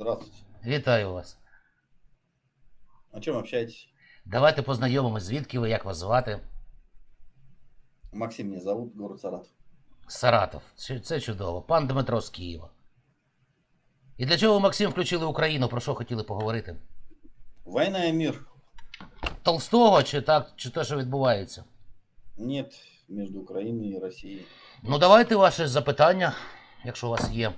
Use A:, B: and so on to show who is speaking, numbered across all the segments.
A: Здравствуйте.
B: Вітаю вас.
A: О чем общаетесь?
B: Давайте познайомимось, звідки ви, як вас звати?
A: Максим меня зовут, город Саратов.
B: Саратов. Це чудово. Пан Дмитро з Києва. І для чого ви, Максим, включили Україну? Про що хотіли поговорити?
A: Война и мир.
B: Толстого чи так, чи те, що відбувається?
A: Нет между Украиной и Россией.
B: Ну, давайте ваше запитання, якщо у вас є.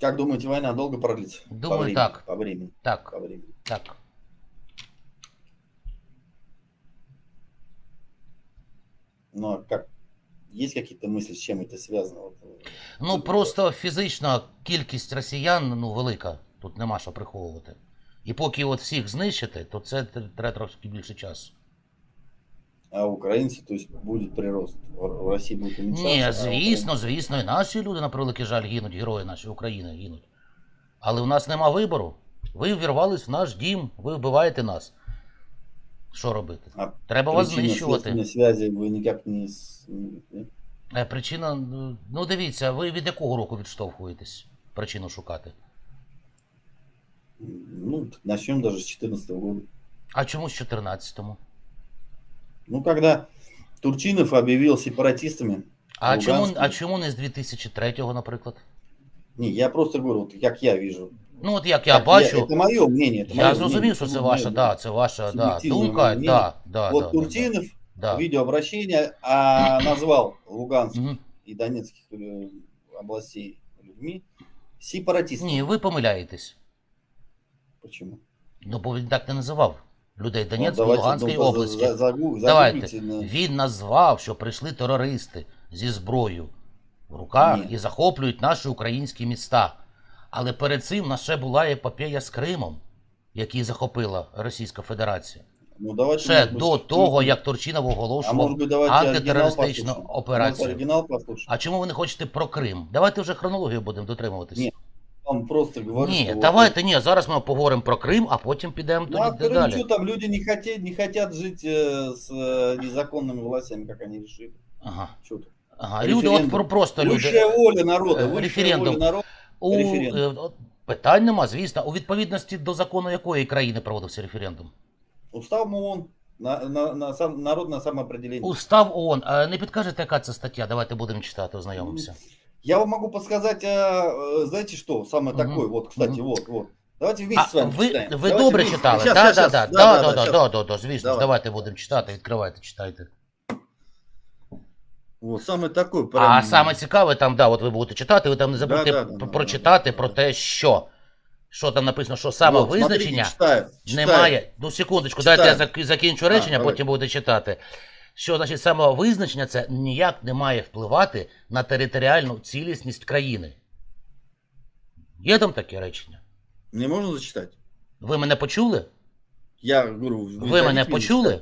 A: Как думаете, война долго продлится?
B: Думаю,
A: по времени,
B: так.
A: По времени.
B: Так,
A: По времени.
B: так.
A: Ну, а как? Есть какие-то мысли, с чем это связано? Вот, э,
B: Ну, просто фізично кількість росіян ну, велика. Тут нема що приховувати. І поки от всіх знищити, то це тр- треба трошки більше часу.
A: А украинцы, то есть будет прирост? В России будет?
B: Ні, звісно, звісно, і наші люди, на превеликий жаль, гинуть, герої наші України гинуть. Але в нас нема вибору. Ви ввірвались в наш дім, ви вбиваєте нас. Що робити?
A: А
B: Треба вас знищувати.
A: связи вы никак не...
B: Е, Причина, ну, дивіться, ви від якого року відштовхуєтесь причину шукати?
A: Ну, начнем даже с 2014 года.
B: А чому з 14-му?
A: Ну, когда Турчинов объявил сепаратистами...
B: А чому,
A: Луганський.
B: а чому не з 2003-го, наприклад?
A: Не, я просто говорю, вот как я вижу.
B: Ну, от як я
A: Как
B: бачу,
A: это мое мнение. Это
B: я
A: мое
B: зрозумів,
A: мнение,
B: що це
A: это
B: ваша,
A: мое
B: да, це ваша да,
A: Суб'єктивне
B: думка,
A: мнение.
B: да, да,
A: Вот
B: да,
A: Турчинов
B: да, да.
A: видеообращение а, назвал Луганск
B: Мгм.
A: и Донецких э, областей людьми сепаратистами.
B: Ні, ви помиляєтесь.
A: Почему?
B: Ну, бо він так не називав Людей
A: Ну,
B: Донецької
A: давайте,
B: Луганської
A: ну,
B: області.
A: за- загу-
B: Давайте.
A: на-
B: Він назвав, що прийшли терористи зі зброєю в руках
A: Ні.
B: і захоплюють наші українські міста. Але перед цим нас ще була епопея з Кримом, який захопила Російська Федерація.
A: Ну, давайте,
B: Ще
A: может
B: до того,
A: ну,
B: як Турчинов оголошував антитерористичну операцію. А чому ви не хочете про Крим? Давайте вже хронологію будемо дотримуватись.
A: Ні, Он просто говорит,
B: Ні,
A: что вот-
B: давайте ні. Зараз ми поговоримо про Крим, а потім підемо
A: Ну, а
B: тоді
A: Крым,
B: далі.
A: что там люди не хотят, не хотят жить э, с э, незаконными властями, как они решили.
B: Ага.
A: Что тут?
B: Ага. Люди,
A: Референдум.
B: от про просто люди.
A: Высшая воля народа,
B: Е,
A: высшая
B: референдум.
A: воля народа.
B: У,
A: Референдум.
B: е, от питань нема, звісно. У відповідності до закону якої країни проводився референдум?
A: Устав ООН, на, на, на сам, народ на самоопределение.
B: Устав ООН. А не підкажете, яка це стаття? Давайте будемо читати, ознайомимося.
A: я вам могу подсказать, а, э, знаете что, самое такое, вот, кстати, вот, вот. Давайте вместе
B: А
A: с вами
B: ви,
A: читаем.
B: ви
A: Давайте
B: добре
A: вместе.
B: читали?
A: Щас,
B: Так,
A: щас,
B: так,
A: Да, да,
B: так,
A: да,
B: так,
A: щас.
B: так, звісно.
A: Давай.
B: Давайте будемо читати, відкривайте, читайте.
A: Вот, самое такое.
B: А саме цікаве там, да, от ви будете читати, ви там не забудьте
A: Да, да, да,
B: прочитати
A: да, да,
B: про те, що. Що там написано, що
A: Вот,
B: самовизначення
A: смотрите, читаю, читаю.
B: немає. Ну, секундочку,
A: Читаю.
B: дайте я закінчу речення,
A: давай.
B: потім будете читати. Що значить самовизначення це ніяк не має впливати на територіальну цілісність країни. Є там таке речення?
A: Не можна зачитати.
B: Ви мене почули?
A: Я говорю,
B: Ви мене почули?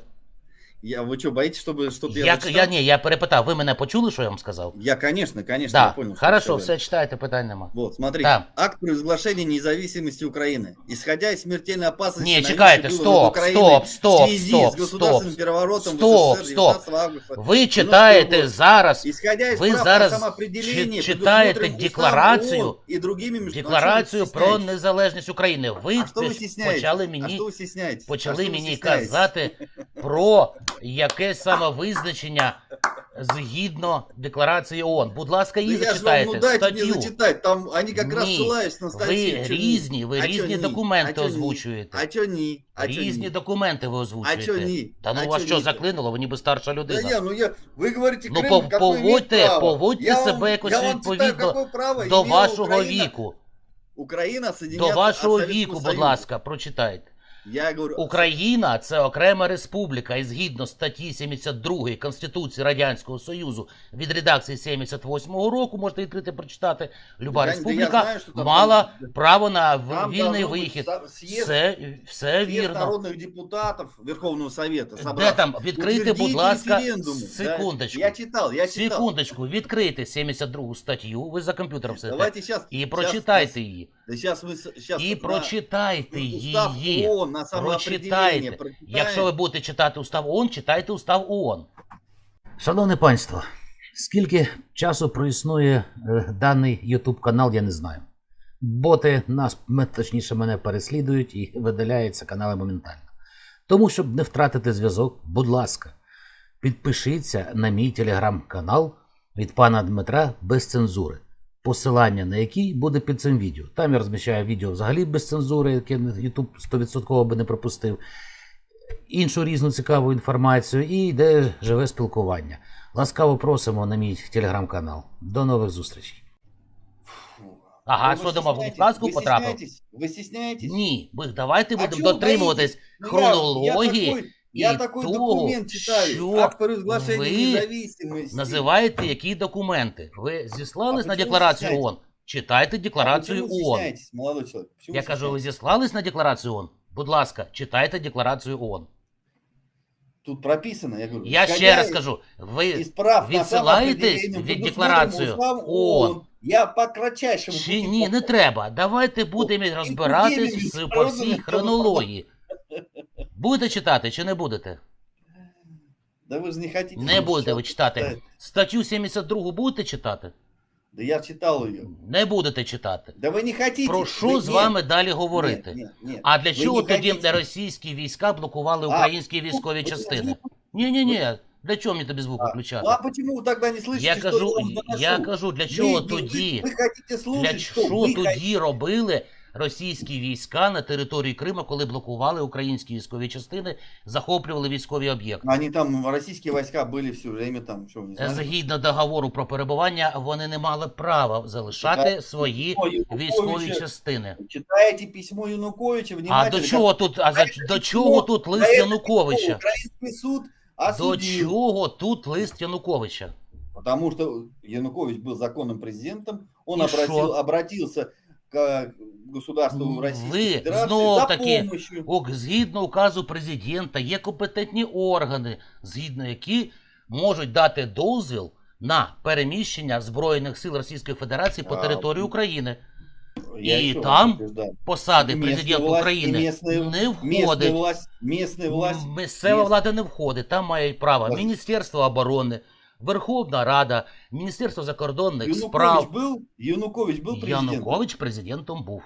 A: читать? Я, вы что, боитесь, чтобы что-то я,
B: Я,
A: зачитал?
B: я ні, я перепитав, ви мене почули, що я вам сказав?
A: Я, конечно, конечно, я
B: Так,
A: понял. что
B: хорошо,
A: вы сказали.
B: все читайте, питань нема.
A: Вот, смотрите.
B: Да.
A: Акт провозглашения независимости Украины. Исходя из смертельной опасности...
B: Не,
A: на
B: чекайте,
A: вещи было
B: стоп,
A: над Украиной
B: стоп, стоп,
A: в связи
B: стоп,
A: с государственным
B: стоп,
A: переворотом
B: стоп,
A: в СССР
B: стоп.
A: 19 августа.
B: Ви читаєте
A: года.
B: зараз
A: Исходя из
B: Ви
A: прав
B: зараз
A: на самоопределение,
B: чи- читаєте
A: предусмотренных
B: декларацію-
A: Уставом ООН и другими международными
B: декларацію про
A: стесняетесь.
B: незалежність України. Ви,
A: А что вы
B: теж
A: стесняетесь?
B: почали
A: А
B: мені
A: что вы стесняетесь? А
B: почали
A: что вы
B: мені
A: стесняетесь?
B: казати про яке самовизначення згідно декларації ООН. Будь ласка,
A: Да
B: її
A: я же вам,
B: зачитайте.
A: ну дайте мне
B: статтю.
A: зачитать, там они как раз
B: Ні,
A: ссылаются на статьи.
B: Ви
A: Чё не?
B: різні, ви
A: А чё
B: різні
A: не?
B: документи
A: А чё не?
B: озвучуєте.
A: А чё не? А чё
B: Різні
A: не?
B: документи ви озвучуєте.
A: ні?
B: Та ну
A: А
B: вас
A: чо
B: що
A: ні?
B: заклинуло, ви ніби старша
A: Да
B: людина.
A: не, ну я, вы говорите,
B: Ну,
A: Крым,
B: пов-
A: какое
B: поводьте-
A: имеет право.
B: поводьте
A: я
B: себе
A: вам,
B: якось
A: я вам читаю,
B: відповідно
A: какое право
B: До
A: имела
B: вашого
A: Украина,
B: віку.
A: Украина
B: До
A: соединяться
B: вашого
A: от Советского
B: віку, будь
A: Союза.
B: ласка, прочитайте.
A: Я говорю,
B: Україна це окрема республіка, і згідно статті 72 Конституції Радянського Союзу від редакції 78-го року, можете відкрити прочитати. Люба
A: Да я- да я
B: республіка
A: знаю, що там
B: мала
A: там-
B: право на в-
A: там
B: вільний
A: должно бути
B: вихід.
A: ста- съезд-
B: Все, все
A: съезд
B: вірно.
A: народных депутатов Верховного Совета
B: Де
A: собрался.
B: там? Відкрийте, будь
A: Утвердіть
B: ласка,
A: референдуми. Да,
B: секундочку.
A: Я читал, я читал.
B: Секундочку, відкрийте 72 статтю, ви за комп'ютером сидите,
A: Давайте сейчас.
B: і прочитайте її.
A: Да сейчас вы сейчас
B: І прочитайте
A: устав
B: її.
A: ООН на самоопределение.
B: Прочитайте.
A: прочитаем.
B: Якщо ви будете читати устав ООН, читайте устав ООН. Шановне панство, скільки часу проіснує е, даний YouTube канал, я не знаю. Боти нас, точніше, мене переслідують і видаляються канали моментально. Тому, щоб не втратити зв'язок, будь ласка, підпишіться на мій телеграм-канал від пана Дмитра без цензури, посилання на який буде під цим відео. Там я розміщаю відео взагалі без цензури, яке YouTube 100% би не пропустив, іншу різну цікаву інформацію і йде живе спілкування. Ласкаво просимо на мій телеграм-канал. До нових зустрічей.
A: Фу.
B: Ага,
A: Ну,
B: що
A: вы
B: думав, в
A: стесняетесь?
B: сказку
A: Вы
B: потрапив?
A: стесняетесь? Вы стесняетесь?
B: Ні, ми давайте
A: А
B: будемо
A: чого
B: дотримуватись
A: боїтесь? Ну, я-
B: хронології.
A: Я, такой,
B: і
A: такой
B: того,
A: документ читаю. Акт
B: ви
A: независимости.
B: Називаєте які документи? Ви зіслались
A: А
B: на декларацію? ООН? Читайте декларацію
A: почему
B: ООН.
A: молодой? Почему
B: Я кажу, ви зіслались на декларацію ООН? Будь ласка, читайте декларацію ООН.
A: Тут прописано, я говорю.
B: Я ще раз
A: из-
B: кажу, ви відсилаєтесь від декларацію ООН.
A: Я по кратчайшему
B: чи
A: пути
B: ні, не треба. Давайте будемо розбиратись по всій хронології. Будете читати чи не будете?
A: Да вы же не хотите.
B: Не будете ви читати.
A: читать.
B: Статтю 72 будете читати?
A: Да я читал ее.
B: Не будете читати.
A: Да вы не хотите.
B: Про
A: Вы
B: що з
A: нет,
B: вами далі говорити?
A: Нет, нет, нет.
B: А для
A: Ви
B: чого
A: не
B: тоді
A: хотите.
B: російські війська блокували
A: А,
B: українські військові
A: ну,
B: частини?
A: ну,
B: Ні, ні, ні. Для чого мені тобі звук
A: А,
B: включати?
A: Ну а почему вы тогда не слышите,
B: Я
A: что
B: кажу,
A: я вам доношу?
B: я кажу, для
A: Вы-
B: чого
A: вы-
B: тоді?
A: Вы, хотите слушать,
B: Для
A: что
B: що
A: вы хотите.
B: тоді робили російські війська на території Криму, коли блокували українські військові частини, захоплювали військові об'єкти?
A: Они там, российские войска были все время там, что вы не знаете?
B: Згідно договору про перебування, вони не мали права залишати свої
A: Письмо Януковича.
B: військові частини.
A: Читаете письмо Януковича
B: А
A: внимательно.
B: до чого тут, а за до чого тут лист
A: это
B: Януковича?
A: Украинский суд
B: До
A: осудил.
B: чого тут лист Януковича?
A: Потому что Янукович был законным президентом, он
B: И
A: обратил,
B: шо?
A: обратился к государству
B: М,
A: Российской
B: вы
A: Федерации
B: знов
A: за
B: таки
A: помощью.
B: Ок, згідно указу президента, є компетентні органи, згідно які можуть дати дозвіл на переміщення Збройних сил Російської Федерації по
A: А,
B: території України.
A: Я еще раз
B: там
A: утверждаю.
B: Посади президента
A: власть,
B: України
A: и
B: не
A: Местная
B: входить.
A: власть, местная власть.
B: Місцева
A: міс-
B: влада не входить. Там мають право
A: Власть.
B: Міністерство оборони, Верховна Рада, Міністерство закордонних
A: Янукович
B: справ.
A: был, Янукович был президентом.
B: Янукович президентом був.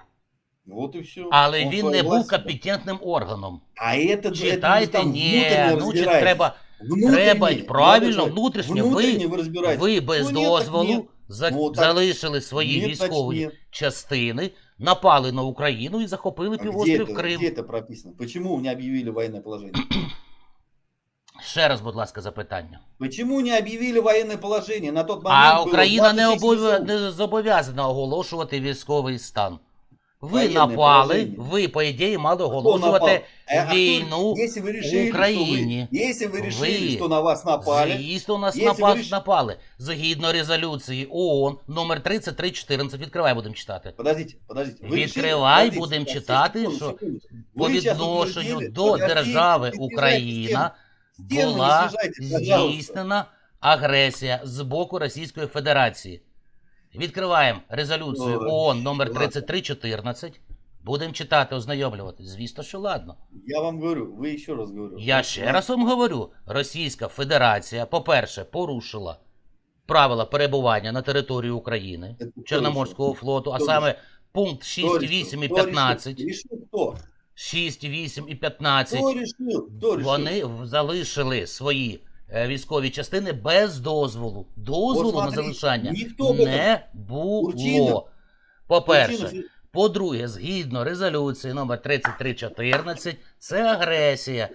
A: Вот и все.
B: Але він не був компетентним органом.
A: А это, это
B: Читайте,
A: там
B: ні,
A: внутренне
B: ну чи
A: разбирайтесь.
B: треба,
A: Внутренне,
B: треба
A: молодой
B: правильно,
A: человек,
B: внутрішньо.
A: внутренне
B: Ви,
A: вы разбираетесь.
B: ви без
A: Ну, нет, так
B: дозволу
A: нет.
B: за-
A: Ну, так-
B: залишили свої
A: Нет, так
B: військові
A: нет.
B: частини, напали на Україну і захопили
A: А где
B: півострів
A: это,
B: Крим.
A: где это прописано? Почему не объявили военное положение?
B: Ще раз, будь ласка, запитання.
A: Почему не объявили военное положение? На тот момент
B: А
A: было
B: Україна не,
A: 20 тысяч
B: обов'я...
A: войск.
B: не зобов'язана оголошувати військовий стан. Ви
A: Воєнне
B: напали,
A: положення.
B: ви, по ідеї, мали
A: Кто напал?
B: оголошувати
A: А- а кто-
B: війну
A: если вы решили,
B: в Украине.
A: Что вы, если вы решили,
B: Вы-
A: что на вас напали,
B: Звісно, у нас
A: Якщо
B: напад,
A: ви ріш-
B: напали. Згідно резолюції ООН номер 3314. Відкривай, будемо читати.
A: подождите, подождите. вы
B: Відкривай,
A: решили-
B: будемо
A: подождите,
B: читати,
A: секунду,
B: що
A: секунду.
B: По
A: Ви щас
B: відношенню
A: утвердили-
B: до
A: подождите,
B: держави
A: не съезжайте
B: Україна
A: з теми. З теми не
B: була
A: съезжайте, пожалуйста.
B: здійснена агресія з боку Російської Федерації. Відкриваємо резолюцію
A: Ой,
B: ООН номер
A: ладно.
B: 3314. Будемо читати, ознайомлювати. Звісно, що ладно.
A: Я вам говорю, вы еще раз говорю.
B: Я
A: Вы-
B: ще раз вам говорю: Російська Федерація, по-перше, порушила правила перебування на території України
A: Це хто
B: Чорноморського флоту, а
A: Хто
B: саме пункт
A: Кто
B: 6,
A: решил?
B: 8 і
A: Кто
B: 15.
A: Решил? решил
B: 6, 8 і 15.
A: Кто решил? Кто решил?
B: Вони залишили свої е, військові частини без дозволу. Дозволу на залишання
A: ніхто
B: не було. По-перше, по-друге, згідно резолюції номер 3314, це агресія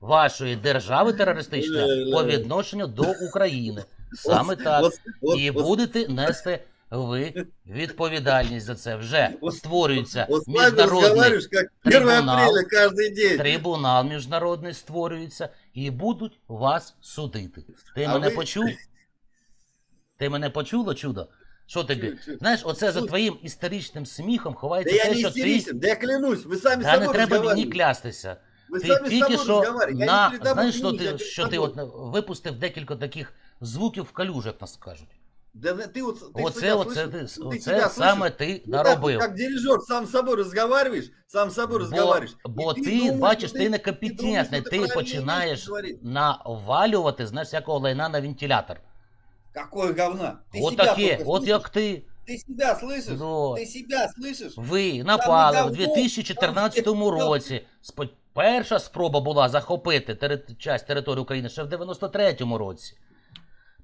B: вашої держави терористичної по відношенню до України. Саме так. І будете нести ви відповідальність за це. Вже
A: Вот-
B: створюється
A: Вот с вами
B: міжнародний
A: разговариваешь, как 1
B: трибунал.
A: апреля каждый день.
B: трибунал міжнародний створюється і будуть вас судити. Ти
A: А
B: мене
A: ви-
B: почув? Ти мене почуло, чудо? Що тобі?
A: Чу- чу.
B: Знаєш, оце за
A: Чу-
B: твоїм істеричним сміхом
A: Да
B: ховається
A: я
B: те,
A: не
B: що ти.
A: истеричен, да я клянусь, вы сами с
B: Та не
A: собой
B: треба мені
A: разговариваете.
B: клястися.
A: Вы
B: Ти
A: сами с
B: тільки
A: собой
B: що
A: разговариваете. Я
B: на
A: не передам
B: знаєш, що
A: клянусь, я
B: ти,
A: перед
B: що ти
A: собой.
B: от випустив декілька таких звуків в калюжі, як нас кажуть.
A: Да ты вот, ты
B: Оце,
A: себя
B: оце
A: слышишь?
B: ти,
A: Ну, ты
B: оце
A: себя
B: саме
A: слышишь?
B: ти
A: Вот так вот,
B: наробив.
A: как дирижер, сам с собой разговариваешь, сам с собой
B: Бо,
A: разговариваешь.
B: бо
A: И
B: ти,
A: думаешь,
B: бачиш,
A: что
B: ти
A: ты
B: некомпетентний,
A: думаешь, что
B: ти
A: правильно
B: починаєш
A: говоришь.
B: навалювати, знаєш, всякого лайна на вентилятор.
A: Какое говна? Ты
B: От
A: себя
B: таке,
A: только
B: от
A: слышишь.
B: як ти.
A: Ты себя слышишь?
B: Да.
A: Ты себя слышишь?
B: Ви напали в
A: давно,
B: 2014
A: там ще-
B: році. Спо- Перша спроба була захопити тери- часть території України ще в 93-му році.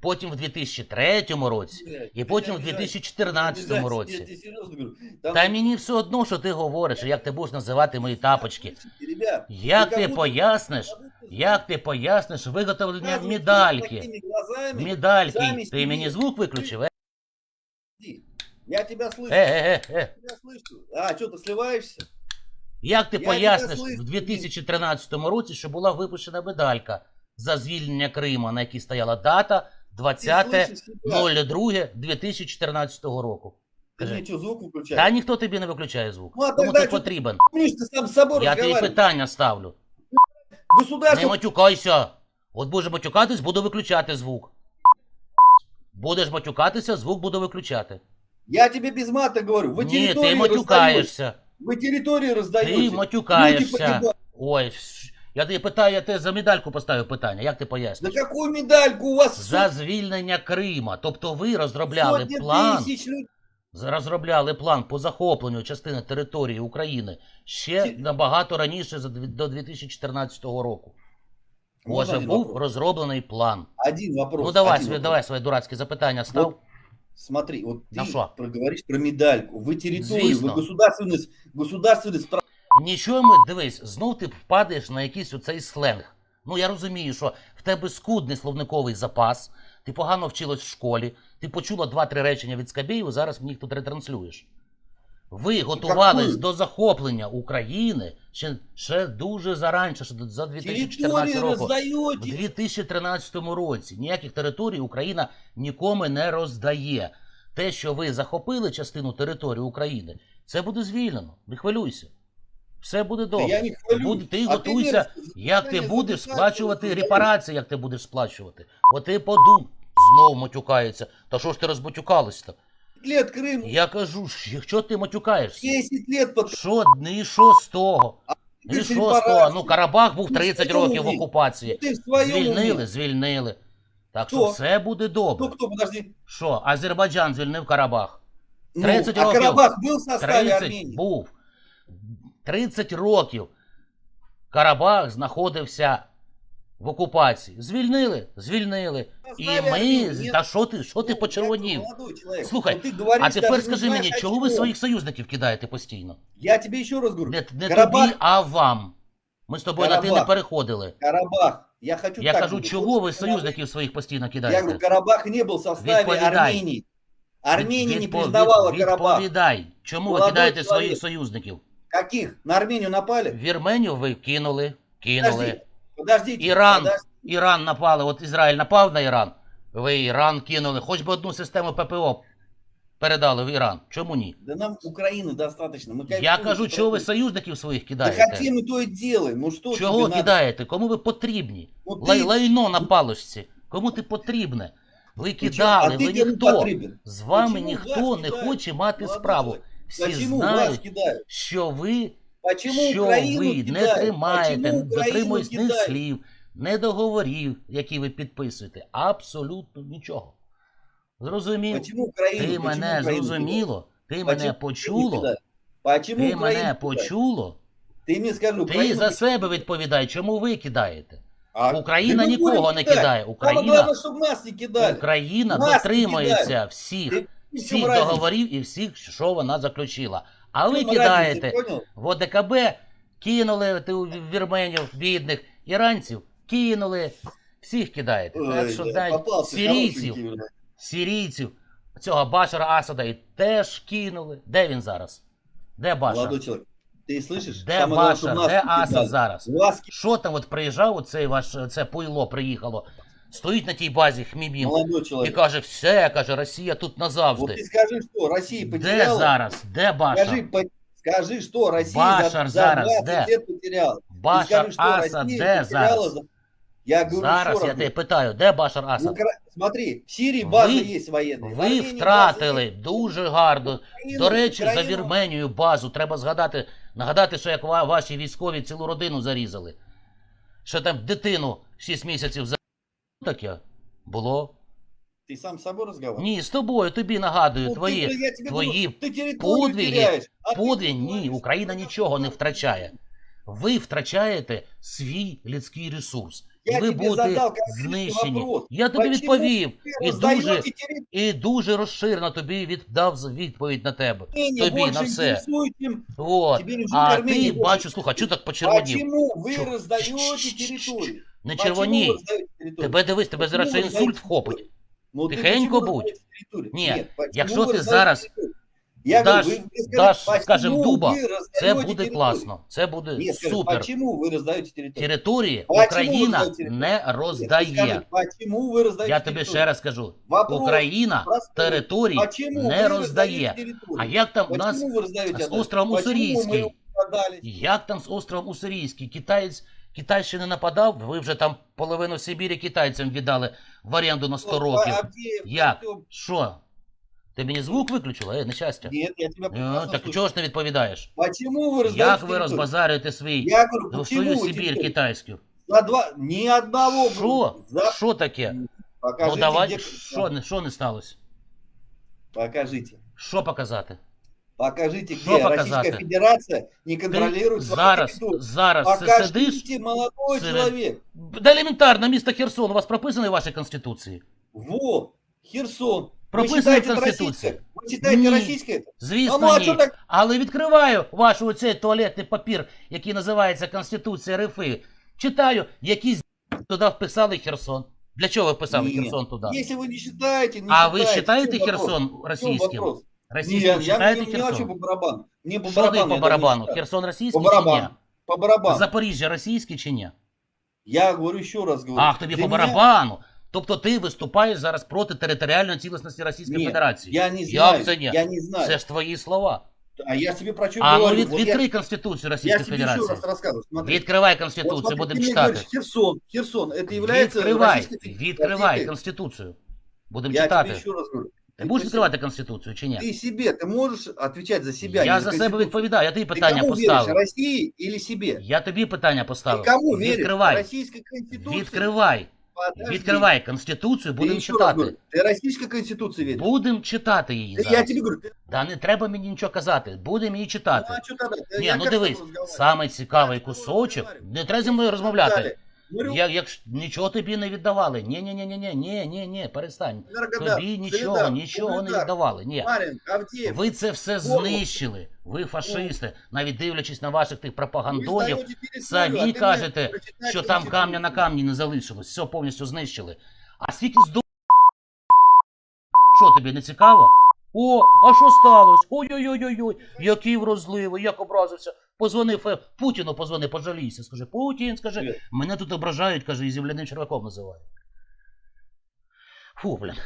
B: Потім в 2003 році.
A: Блядь,
B: І потім в
A: не обижайся,
B: 2014
A: не обижайся,
B: році.
A: Я тебе серьезно говорю. Там-
B: Та мені все одно, що ти говориш, і як ти будеш називати мої тапочки.
A: Ребят,
B: Як
A: вы
B: ти
A: как будто-
B: поясниш,
A: как будто
B: як ти поясниш виготовлення
A: показываете
B: медальки?
A: такими глазами.
B: Медальки.
A: Самі
B: Ти мені
A: собі.
B: звук виключив? Е,
A: Я тебя слышу.
B: е, е, е.
A: Я тебя слышу. А, что, ты сливаешься?
B: Як ти
A: Я
B: поясниш
A: тебе слышу,
B: в 2013 році, що була випущена медалька за звільнення Криму, на якій стояла дата
A: Ты слышишь себя?
B: 20.02.2014 року?
A: Ты
B: Скажи.
A: мне что, звук выключаешь?
B: Та ніхто тобі не виключає звук.
A: Ну, а
B: Кому
A: тогда
B: ти
A: чё-
B: потрібен?
A: Помнишь, ты сам с собой
B: Я тобі
A: разговариваешь?
B: питання ставлю. Не
A: Государство...
B: матюкайся. От будеш матюкатись, буду виключати звук. Будеш матюкатися, звук буду виключати.
A: Я тебе без мата говорю. Вы
B: Ні,
A: территории
B: ти
A: раздаете.
B: матюкаєшся.
A: Вы территории раздаете.
B: Ти
A: Люди
B: матюкаєшся.
A: погибают.
B: Ой, ш- я тобі питаю, я тебе за медальку поставив питання. Як ти
A: Да
B: поясниш?
A: какую медальку у вас
B: За звільнення Крима. Тобто ви розробляли
A: сотни
B: план,
A: тысяч людей?
B: з- розробляли план по захопленню частини території України ще
A: Ті-
B: набагато раніше за дві- до 2014 року.
A: Можно
B: Може,
A: один
B: був
A: вопрос?
B: розроблений план.
A: Один вопрос.
B: Ну давай,
A: один
B: свої,
A: вопрос.
B: давай своє дурацьке запитання став.
A: Вот Смотри, вот
B: На
A: ты
B: шо?
A: проговоришь про медальку. Вы территорию,
B: Звісно.
A: вы государственность, государственность прав-
B: Нічого ми дивись, знов ти впадеш на якийсь оцей сленг. Ну я розумію, що в тебе скудний словниковий запас, ти погано вчилась в школі, ти почула два-три речення від Скабєєва, зараз мені їх тут ретранслюєш. Ви готувались до захоплення України ще, ще дуже заранше, ще за 2014
A: территорию
B: року. В
A: раздаете.
B: 2013 році ніяких територій Україна нікому не роздає. Те, що ви захопили частину території України, це буде звільнено. Не хвилюйся. Все буде
A: Да
B: добре.
A: я не хвалю.
B: Буде- ти
A: А
B: готуйся,
A: мне
B: як ти
A: задержать
B: будеш
A: задержать
B: сплачувати
A: задержать.
B: репарації, як ти будеш сплачувати. От ти подум, знов матюкається. Та що ж ти розматюкалась-то?
A: лет Крым,
B: Я кажу, ж, якщо ти матюкаєшся,
A: 10 лет под
B: що, ну і що з того? Ну і
A: Ти
B: що з
A: репарації.
B: того? Ну Карабах був
A: Ти
B: 30
A: в своєму
B: років в
A: умі.
B: окупації.
A: ты в своем
B: Звільнили,
A: уме.
B: звільнили. Так
A: Хто?
B: що все буде добре.
A: Ну кто, подожди.
B: Що, Азербайджан звільнив Карабах?
A: Ну,
B: 30
A: а
B: років.
A: Карабах был в составе
B: 30
A: Армении?
B: був. 30 років Карабах знаходився в окупації. Звільнили? Звільнили. І ми. Та що ти, що ти почервонів?
A: молодой.
B: Слухай,
A: Ну,
B: А тепер скажи мені, чого ви своїх союзників кидаєте постійно?
A: Я тебе еще раз говорю.
B: Не, не тобі, а вам. Ми з тобою на ти не переходили.
A: Карабах. Я хочу
B: Я
A: так
B: кажу, чого ви союзників своїх постійно кидаєте?
A: Я говорю. Карабах не был в составе
B: Відповідай.
A: Армении. Армения не
B: Відпо-
A: признавала
B: від-
A: Карабах.
B: Відповідай, чому ви кидаєте своїх союзників?
A: Каких? На Армению напали?
B: Вірменів ви кинули, кинули.
A: Подожди, подождите.
B: Іран,
A: подожди.
B: Іран напали, от Ізраїль напав на Іран. Ви Іран кинули, хоч би одну систему ППО передали в Іран. Чому ні?
A: Да нам Украины достаточно. Мы
B: Я
A: кайфуем,
B: кажу, чого ви
A: страхуем.
B: союзників своїх
A: Да
B: кидаєте?
A: хотим и то и делаем. Ну что
B: Чого
A: тебе надо?
B: кидаєте? Кому ви потрібні?
A: Ну, ты-
B: Лай, лайно на паличці. Кому ти потрібне? Ви
A: Ты чё?
B: кидали,
A: а ты
B: ви
A: кому
B: ніхто.
A: потрібен?
B: З вами
A: Почему
B: ніхто
A: вас
B: не
A: кидають?
B: хоче мати
A: Молодой
B: справу.
A: человек,
B: Всі
A: Почему вас
B: знають,
A: кидают?
B: що ви
A: Почему
B: що
A: Украину
B: ви не
A: кидают?
B: тримаєте,
A: Почему Украину
B: дотримуєтесь ні
A: кидают?
B: слів, не договорів, які ви підписуєте. Абсолютно нічого. Зрозумів?
A: Почему Украину?
B: Ти
A: Почему
B: мене
A: Украину
B: зрозуміло, ти
A: кидают?
B: мене
A: Почему Украину
B: почуло,
A: кидают? Почему
B: ти
A: Украину
B: мене
A: кидают?
B: почуло.
A: Ты мне скажи,
B: Ти
A: Украину
B: за себе відповідай, чому ви кидаєте.
A: А,
B: Україна
A: да мы
B: нікого
A: будем
B: не
A: кидать.
B: кидає.
A: Самое
B: Україна,
A: главное, чтобы нас не кидали.
B: Україна
A: Нас не
B: дотримується
A: кидають.
B: всіх,
A: Ти- в
B: всіх
A: чому разниця?
B: договорів і всіх, що вона заключила. А
A: В
B: ви
A: чому
B: кидаєте
A: разниця, понял?
B: в ОДКБ, кинули ту вірменів бідних, іранців кинули, всіх кидаєте. Так
A: Ой,
B: що
A: да,
B: дай,
A: попался
B: сирійців,
A: хорошенький, бля.
B: сирійців, цього Башара Асада і теж кинули. Де він зараз? Де Башар?
A: Молодой человек, ты слышишь?
B: Де
A: Самое главное,
B: Башар?
A: чтобы нас
B: Де
A: не
B: Асад
A: кидали.
B: зараз?
A: Вас ки-
B: Що там от приїжджав, оцей ваш це пойло приїхало, Стоїть на тій базі
A: молодой
B: і каже, все, каже, Росія тут назавжди.
A: ты скажи, что Россия
B: Де зараз? Де Башар?
A: Скажи, по- скажи, что Россия
B: Башар
A: за, за 20
B: де?
A: лет потеряла.
B: Башар
A: скажи, что
B: Асад
A: Россия
B: де
A: потеряла
B: зараз?
A: за- Я говорю
B: Зараз я тебе питаю, де Башар
A: в
B: Асад?
A: Укра- Смотри, в Сирии база
B: Ви-
A: есть военная.
B: Ви втратили
A: есть.
B: дуже гарно.
A: Украину-
B: До речі, за Вірменію базу треба згадати, нагадати, що як ваші військові цілу родину зарізали. Що там дитину 6 місяців за таке було.
A: Ты сам с собой разговариваешь?
B: Ні, з тобою, тобі нагадую,
A: Ну, ты,
B: твої
A: я тебе
B: твої
A: говорю, ты территорию
B: подвиги,
A: теряешь, а ты
B: подвиг,
A: тут
B: ні,
A: говоришь,
B: Україна
A: что
B: нічого не
A: там
B: втрачає. Ви втрачаєте свій людський ресурс. І
A: Я
B: ви
A: тебе
B: будете
A: задал конкретный
B: знищені.
A: вопрос.
B: Я тобі
A: Почему
B: відповів
A: Вы
B: і
A: раздаете
B: дуже,
A: территорию,
B: і дуже розширено тобі віддав з- відповідь на тебе.
A: меня
B: тобі
A: больше
B: на все.
A: интересует, чем
B: От.
A: Тебе режим
B: А
A: Армении
B: ти
A: больше
B: бачу, слухай, чого так почервонів?
A: Почему вы
B: Чё?
A: раздаете
B: Чш-чш-чш-чш.
A: территорию?
B: Не
A: Почему
B: червоній.
A: вы раздаете территорию?
B: Тебе дивись, тебе зараз
A: Почему
B: ще
A: вы
B: інсульт
A: раздаете
B: вхопить.
A: Ну, ты
B: Тихенько
A: почему
B: будь.
A: раздаете территорию?
B: Ні,
A: Нет, почему
B: якщо
A: вы
B: ти
A: раздаете
B: зараз
A: территорию? Я
B: даш-
A: говорю, вы мне
B: даш,
A: скажите,
B: скажем,
A: почему
B: дуба,
A: вы
B: Це
A: раздаете
B: буде
A: территорию?
B: класно, це буде
A: Нет, скажи,
B: супер.
A: почему вы раздаете территорию?
B: Території
A: Почему
B: Україна
A: ви роздаєте
B: не
A: Нет, вы
B: роздає.
A: скажите, почему вы раздаете
B: Я тобі
A: территорию?
B: ще раз кажу:
A: Вопрос
B: Україна
A: простой.
B: території
A: Почему
B: не
A: вы
B: роздає.
A: раздаете территорию?
B: А як там у нас
A: Почему вы раздаете
B: з
A: отдать?
B: островом
A: Почему мы
B: Уссурийский?
A: его продали?
B: Як там з островом Уссурійський? Китаєць Китай ще не нападав, ви вже там половину Сибірі китайцям віддали в оренду на 100
A: Вот,
B: років.
A: Авдеев,
B: Як?
A: Артем.
B: Що? Ти мені звук виключила? Е, нещастя.
A: Нет, я тебя
B: Е,
A: прекрасно
B: так
A: слышу.
B: чого ж не відповідаєш?
A: Почему вы раздаете
B: Як ви
A: территорию?
B: розбазарюєте свій
A: Я говорю,
B: ну,
A: почему
B: свою
A: вы
B: Сибір
A: территорию?
B: китайську?
A: За два, ни одного.
B: Що?
A: За...
B: Що таке?
A: Покажите,
B: Ну давай,
A: где-
B: що, не- що не сталося?
A: Покажите.
B: Що показати?
A: Покажите,
B: Что
A: где
B: показать?
A: Российская Федерация не
B: Ти
A: контролирует свою
B: зараз,
A: территорию.
B: зараз ти сидиш.
A: Покажите, молодой
B: серед-
A: человек.
B: Да елементарно, місто Херсон у вас прописано в вашій конституції.
A: Во, Херсон. Вы
B: Прописано в
A: считаете это
B: Конституции.
A: российское? Вы считаете
B: Не.
A: российское это?
B: Звісно,
A: А ну, а
B: ні.
A: чо так?
B: Але відкриваю ваш оцей туалетний папір, який називається Конституція РФ. Читаю, якісь туди вписали Херсон. Для чого ви вписали
A: Нет.
B: Херсон туди?
A: Если вы не считаете, не
B: А ви
A: считаете,
B: считаете
A: в чём вопрос?
B: Херсон
A: В чём
B: російським?
A: вопрос? Не,
B: Російським
A: я, я,
B: считаєте
A: мне, мне вообще по
B: Херсон?
A: барабану. Мне по
B: Що
A: барабану.
B: ти
A: я
B: по
A: даже не
B: барабану?
A: считаю.
B: Херсон
A: По
B: російський чи ні?
A: барабану. По барабану.
B: Запоріжжя російський чи ні?
A: Я говорю еще раз говорю.
B: Ах, тобі
A: Для
B: по
A: меня-
B: барабану. Тобто ти виступаєш зараз проти територіальної цілісності Російської
A: Нет,
B: Федерації.
A: Я не
B: Як
A: знаю.
B: це ні?
A: Я не знаю.
B: Це ж твої слова.
A: А я тебе про что
B: А ну
A: говорю?
B: від,
A: Вот я,
B: відкрий Конституцію
A: я
B: Російської
A: тебе еще
B: Федерації.
A: раз рассказываю. Смотри.
B: Відкривай
A: Вот
B: Конституцію,
A: смотри,
B: будемо
A: ты мне
B: читати.
A: говоришь, Херсон, Херсон, это является
B: Відкривай,
A: Российской Федерацией.
B: відкривай
A: Ты-
B: Конституцію. Будемо
A: Я тебе
B: читати.
A: еще раз говорю.
B: Ти будеш
A: по
B: відкривати Конституцію чи ні?
A: себе- Ты себе, ты можешь отвечать за себя.
B: Я
A: не
B: за себе
A: Конституцию.
B: відповідаю, я тобі
A: Ты
B: питання
A: кому веришь,
B: поставив.
A: России или себе?
B: Я тобі питання
A: Ты
B: поставив.
A: кому веришь?
B: Відкривай.
A: Российской Конституции?
B: Відкривай.
A: Подожди.
B: Відкривай Конституцію,
A: Ты
B: будемо
A: еще раз говорю,
B: читати.
A: Ты Российской Конституции веришь?
B: Будемо читати її
A: Ты- Я
B: зараз.
A: тебе говорю, ты...
B: Да не треба мені нічого казати. Будемо її
A: Ну,
B: читати.
A: а что тогда? Ты-
B: Ні,
A: я
B: ну
A: как с тобой
B: дивись,
A: разговариваю?
B: саме цікавий
A: Я з тобою
B: кусочок.
A: розмовляю.
B: Не треба зі мною розмовляти.
A: Далее. Говорю,
B: Я, якщо нічого тобі не віддавали. Ні, ні, ні, ні, ні, ні, ні, ні, перестань.
A: Энергодар,
B: Тобі нічого,
A: Солидар,
B: нічого не
A: Угледар,
B: віддавали. Ні.
A: Марин, Авдеев.
B: Ви це все
A: Голову.
B: знищили. Ви фашисти, навіть дивлячись на ваших тих
A: Вы
B: пропагандонів,
A: сдаете территорию,
B: самі
A: а ты мне
B: кажете,
A: прочитай
B: що там камня на
A: Конституцию.
B: камні не залишилось, все повністю знищили. А скільки здо... Що тобі не цікаво? О, а що сталося? Ой-ой-ой-ой, який врозливий, як образився. Позвони Фе... Путіну, позвони, пожалійся. Скажи, Путін, скажи, мене тут ображають, каже, і земляним черваком називають. Фу, блін.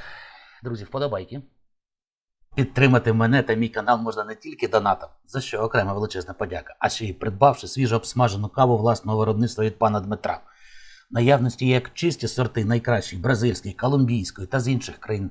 B: Друзі, вподобайки. Підтримати мене та мій канал можна не тільки донатом, за що окрема величезна подяка, а ще й придбавши свіжо обсмажену каву власного виробництва від пана Дмитра. В Наявності як чисті сорти найкращих бразильської, колумбійської та з інших країн